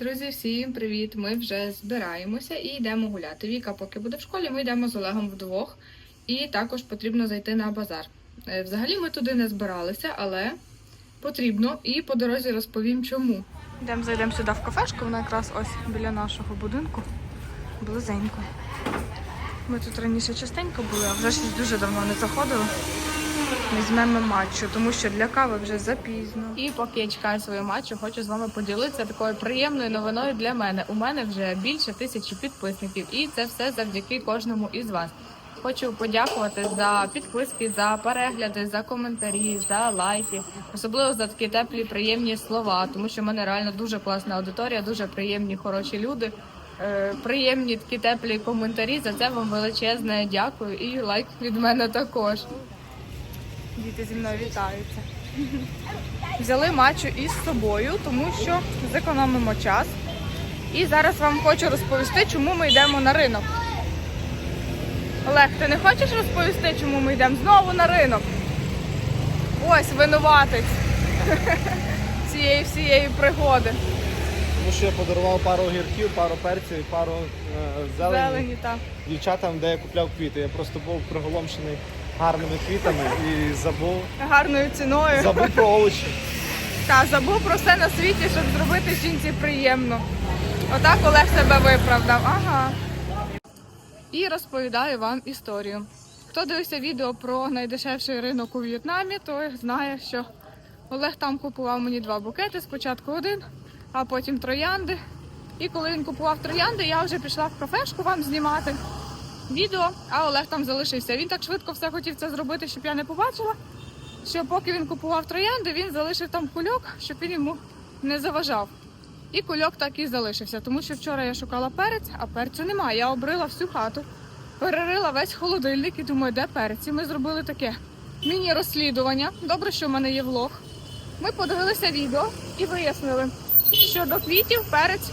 Друзі, всім привіт! Ми вже збираємося і йдемо гуляти. Віка, поки буде в школі, ми йдемо з Олегом вдвох. І також потрібно зайти на базар. Е, Взагалі ми туди не збиралися, але потрібно і по дорозі розповім чому. Йдемо, зайдемо сюди в кафешку, вона якраз ось біля нашого будинку, близенько. Ми тут раніше частенько були, а вже щось дуже давно не заходили. Візьмемо матчу, тому що для кави вже запізно. І поки я чекаю свою матчу, хочу з вами поділитися такою приємною новиною для мене. У мене вже більше тисячі підписників, і це все завдяки кожному із вас. Хочу подякувати за підписки, за перегляди, за коментарі, за лайки, особливо за такі теплі, приємні слова, тому що в мене реально дуже класна аудиторія, дуже приємні, хороші люди. Е, Приємні такі теплі коментарі. За це вам величезне дякую і лайк від мене також. Діти зі мною вітаються. Взяли матчу із собою, тому що зекономимо час. І зараз вам хочу розповісти, чому ми йдемо на ринок. Олег, ти не хочеш розповісти, чому ми йдемо знову на ринок? Ось винуватець цієї всієї пригоди. Тому що я подарував пару огірків, пару перців і пару е, зелені, Зелені, так. дівчатам, де я купляв квіти. Я просто був приголомшений гарними квітами і забув, Гарною ціною. забув про овочі. Та забув про все на світі, щоб зробити жінці приємно. Отак Олег себе виправдав. Ага. І розповідаю вам історію. Хто дивився відео про найдешевший ринок у В'єтнамі, той знає, що Олег там купував мені два букети. Спочатку один, а потім троянди. І коли він купував троянди, я вже пішла в кафешку вам знімати відео, а Олег там залишився. Він так швидко все хотів це зробити, щоб я не побачила що поки він купував троянди, він залишив там кульок, щоб він йому не заважав. І кульок так і залишився, тому що вчора я шукала перець, а перцю немає. Я обрила всю хату, перерила весь холодильник і думаю, де перець. І ми зробили таке міні-розслідування. Добре, що в мене є влог. Ми подивилися відео і вияснили, що до квітів перець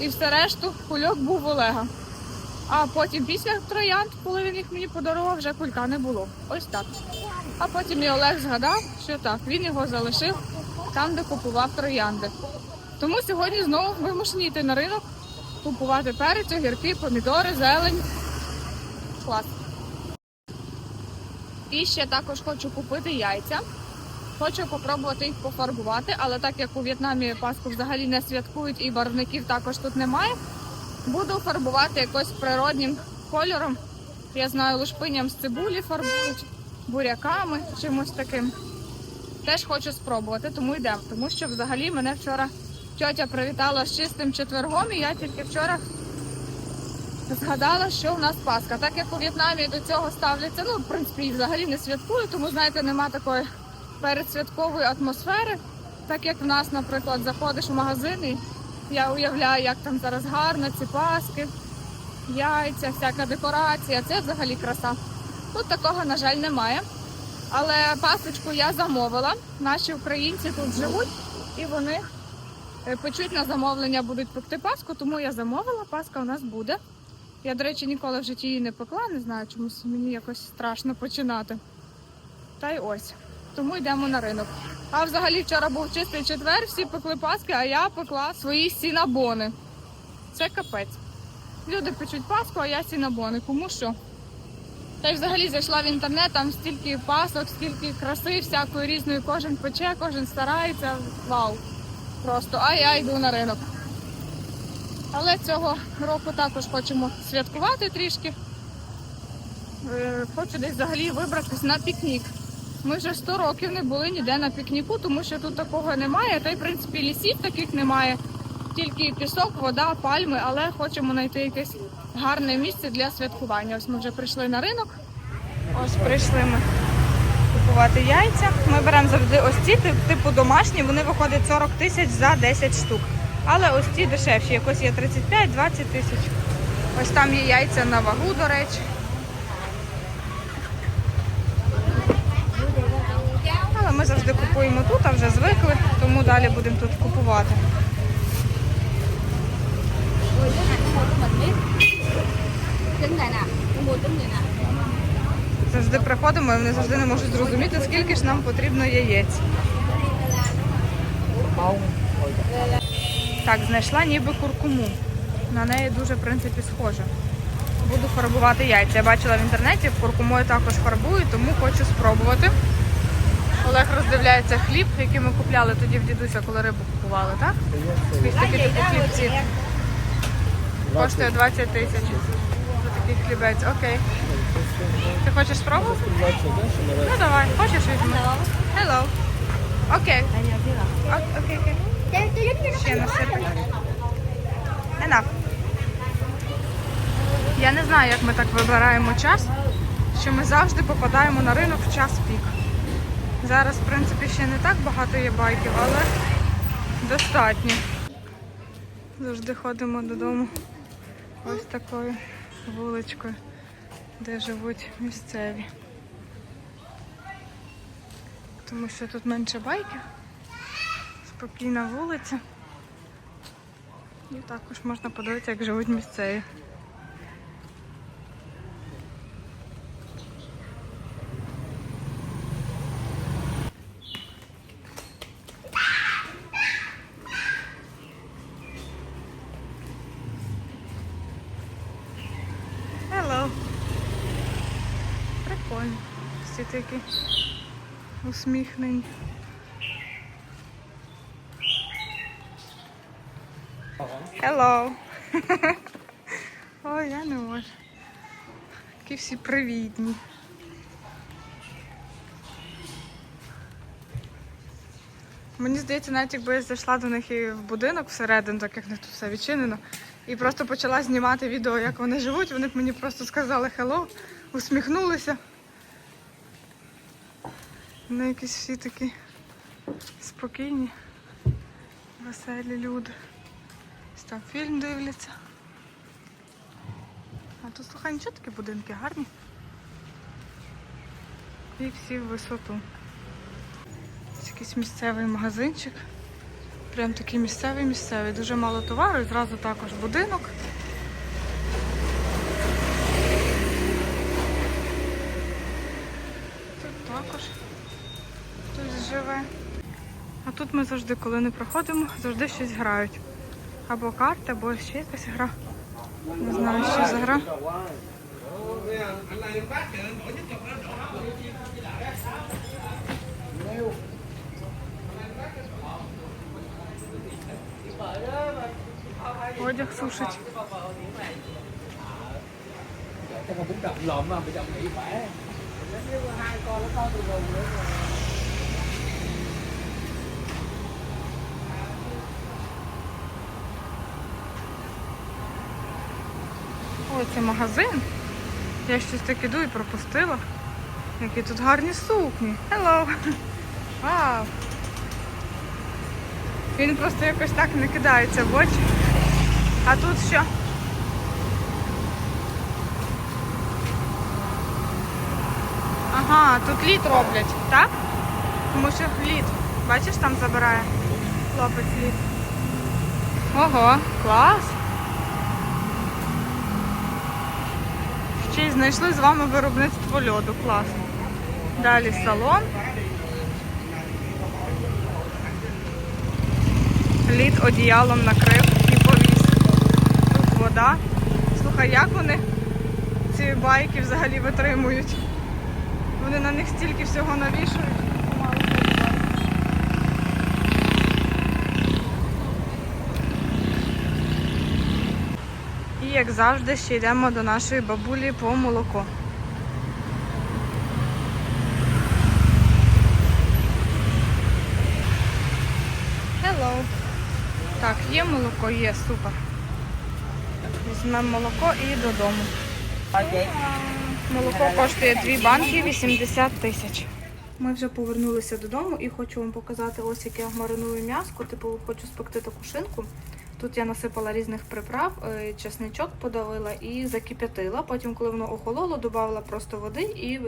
і все решту кульок був Олега. А потім після троянд, коли він їх мені подарував, вже кулька не було. Ось так. А потім і Олег згадав, що так, він його залишив там, де купував троянди. Тому сьогодні знову вимушені йти на ринок, купувати перець, огірки, помідори, зелень. Клас. І ще також хочу купити яйця. Хочу попробувати їх пофарбувати, але так як у В'єтнамі Пасху взагалі не святкують і барвників також тут немає, буду фарбувати якось природнім кольором. Я знаю, лушпиням з цибулі фарбують буряками, чимось таким. Теж хочу спробувати, тому йдемо. Тому що взагалі мене вчора тьотя привітала з чистим четвергом, і я тільки вчора згадала, що у нас Пасха. Так як у В'єтнамі до цього ставляться, ну, в принципі, взагалі не святкують, тому, знаєте, нема такої передсвяткової атмосфери. Так як в нас, наприклад, заходиш в магазин, і я уявляю, як там зараз гарно, ці паски, яйця, всяка декорація. Це взагалі краса. Тут такого, на жаль, немає. Але пасочку я замовила. Наші українці тут живуть і вони е, печуть на замовлення, будуть пекти паску, тому я замовила. Паска у нас буде. Я, до речі, ніколи в житті її не пекла, не знаю, чомусь мені якось страшно починати. Та й ось. Тому йдемо на ринок. А взагалі вчора був чистий четвер, всі пекли паски, а я пекла свої сінабони. Це капець. Люди печуть паску, а я сінабони. Кому що? Та й взагалі зайшла в інтернет, там стільки пасок, стільки краси, всякої різної, кожен пече, кожен старається. Вау! Просто, а я йду на ринок. Але цього року також хочемо святкувати трішки. Е, Хочу десь взагалі вибратись на пікнік. Ми вже 100 років не були ніде на пікніку, тому що тут такого немає. Та й в принципі лісів таких немає. Тільки пісок, вода, пальми, але хочемо знайти якесь гарне місце для святкування. Ось ми вже прийшли на ринок. Ось прийшли ми купувати яйця. Ми беремо завжди ось ці, тип- типу домашні, вони виходять 40 тисяч за 10 штук. Але ось ці дешевші, якось є 35-20 тисяч. Ось там є яйця на вагу, до речі. Але ми завжди купуємо тут, а вже звикли, тому далі будемо тут купувати. Завжди приходимо і вони завжди не можуть зрозуміти, скільки ж нам потрібно яєць. Так, знайшла ніби куркуму. На неї дуже, в принципі, схоже. Буду фарбувати яйця. Я бачила в інтернеті, куркумою також фарбують, тому хочу спробувати. Олег роздивляється хліб, який ми купляли тоді в дідуся, коли рибу купували, так? Ось такі типу хлібці. Коштує 20 тисяч. За такий хлібець. Окей. Ти хочеш спробувати? Ну давай, хочеш візьми. Hello. Окей. Окей, окей. Ще на сир. Enough. Я не знаю, як ми так вибираємо час, що ми завжди попадаємо на ринок в час пік. Зараз, в принципі, ще не так багато є байків, але достатньо. Завжди ходимо додому ось такою вуличкою, де живуть місцеві. Тому що тут менше байків, спокійна вулиця. І також можна подивитися, як живуть місцеві. Hello. Прикольно. Всі такі усміхнені. Hello. Ой, я не можу. Які всі привітні. Мені здається, навіть якби я зайшла до них і в будинок всередину, так як в них тут все відчинено, і просто почала знімати відео, як вони живуть, вони б мені просто сказали hello, усміхнулися. Вони якісь всі такі спокійні, веселі люди. Ось там фільм дивляться. А тут, слухай, нічого такі будинки гарні. І всі в висоту. Ось якийсь місцевий магазинчик. Прям такий місцевий місцевий. Дуже мало товару і зразу також будинок. Тут також живе. А тут ми завжди, коли не проходимо, завжди щось грають. Або карти, або ще якась гра. Не знаю, що за гра. Одяг сушить. Це магазин. Я щось так іду і пропустила. Які тут гарні сукні. Hello! Вау! Він просто якось так не кидається в очі. А тут що? Ага, тут лід роблять, так? Тому що лід. Бачиш, там забирає хлопець лід. Ого, клас! Ще й знайшли з вами виробництво льоду. Класно. Далі салон. Лід одіялом накрив і повіз. Тут вода. Слухай, як вони ці байки взагалі витримують? Вони на них стільки всього навішують. Мало хто бачить. І як завжди, ще йдемо до нашої бабулі по молоко. Hello. Так, є молоко, є, супер. Візьмемо молоко і додому. Молоко коштує дві банки 80 тисяч. Ми вже повернулися додому і хочу вам показати ось яке я мариную м'яско. Типу хочу спекти таку шинку. Тут я насипала різних приправ, е, чесничок подавила і закип'ятила. Потім, коли воно охололо, додавала просто води і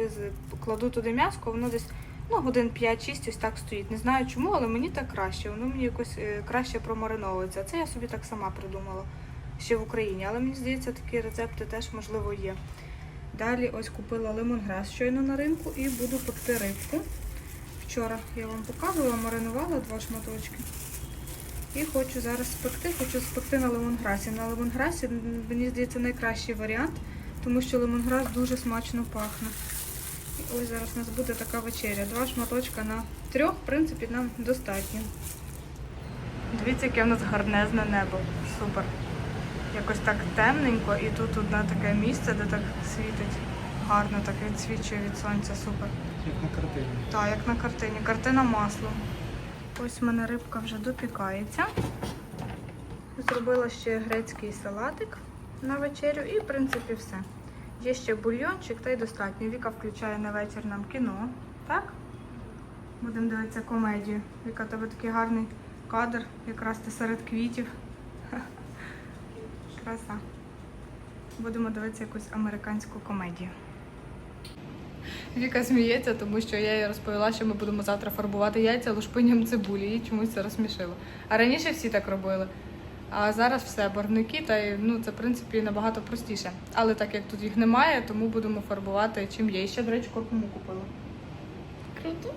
кладу туди м'яско, воно десь ну, годин 5-6 ось так стоїть. Не знаю чому, але мені так краще. Воно мені якось е, краще промариновується. Це я собі так сама придумала ще в Україні. Але мені здається, такі рецепти теж можливо є. Далі ось купила лимонграс щойно на ринку і буду пекти рибку. Вчора я вам показувала, маринувала два шматочки. І хочу зараз спекти, хочу спекти на лемонграсі. На лемонграсі, мені здається, найкращий варіант, тому що лемонграс дуже смачно пахне. І ось зараз у нас буде така вечеря. Два шматочка на трьох, в принципі, нам достатньо. Дивіться, яке в нас гарнезне небо. Супер. Якось так темненько, і тут одне таке місце, де так світить. Гарно так відсвічує від сонця. Супер. Як на картині. Так, як на картині. Картина маслом. Ось в мене рибка вже допікається. Зробила ще грецький салатик на вечерю і, в принципі, все. Є ще бульйончик, та й достатньо. Віка включає на вечір нам кіно. Так? Будемо дивитися комедію. Віка, тебе такий гарний кадр, якраз ти серед квітів. Краса. Будемо дивитися якусь американську комедію. Віка сміється, тому що я їй розповіла, що ми будемо завтра фарбувати яйця лушпиням цибулі. Їй чомусь це розсмішило. А раніше всі так робили. А зараз все, барвники, та ну це в принципі набагато простіше. Але так як тут їх немає, тому будемо фарбувати чим є. І ще, до речі, куркуму купила. Круто.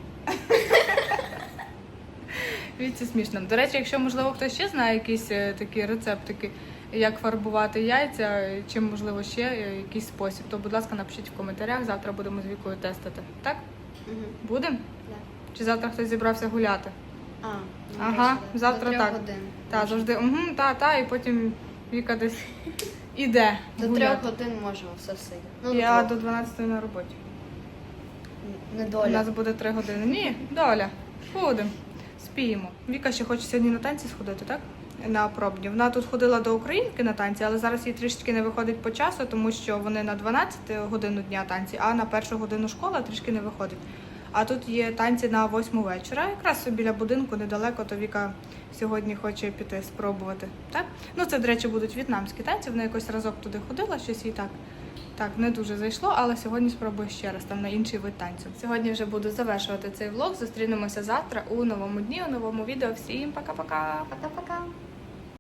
Віці смішно. До речі, якщо можливо хтось ще знає якісь е, такі рецептики, як фарбувати яйця, е, чи можливо ще якийсь спосіб, то будь ласка, напишіть в коментарях. Завтра будемо з вікою тестити. Так? Угу. Будемо? Да. Чи завтра хтось зібрався гуляти? А, ну, Ага, до завтра трьох так. годин. Та завжди угу, та, та, і потім Віка десь іде. До трьох годин можемо все сидіти. Ну, Я до до 12 на роботі. не доля. У нас буде 3 години. Ні, доля. Будемо. Спіємо. Віка ще хоче сьогодні на танці сходити, так? На пробні. Вона тут ходила до українки на танці, але зараз їй трішки не виходить по часу, тому що вони на 12 годину дня танці, а на першу годину школа трішки не виходить. А тут є танці на 8 вечора. Якраз біля будинку недалеко, то Віка сьогодні хоче піти спробувати. Так? Ну це, до речі, будуть в'єтнамські танці. Вона якось разок туди ходила, щось їй так. Так, не дуже зайшло, але сьогодні спробую ще раз там на інший вид танцю. Сьогодні вже буду завершувати цей влог. Зустрінемося завтра у новому дні, у новому відео. Всім пока-пока! Пока-пока.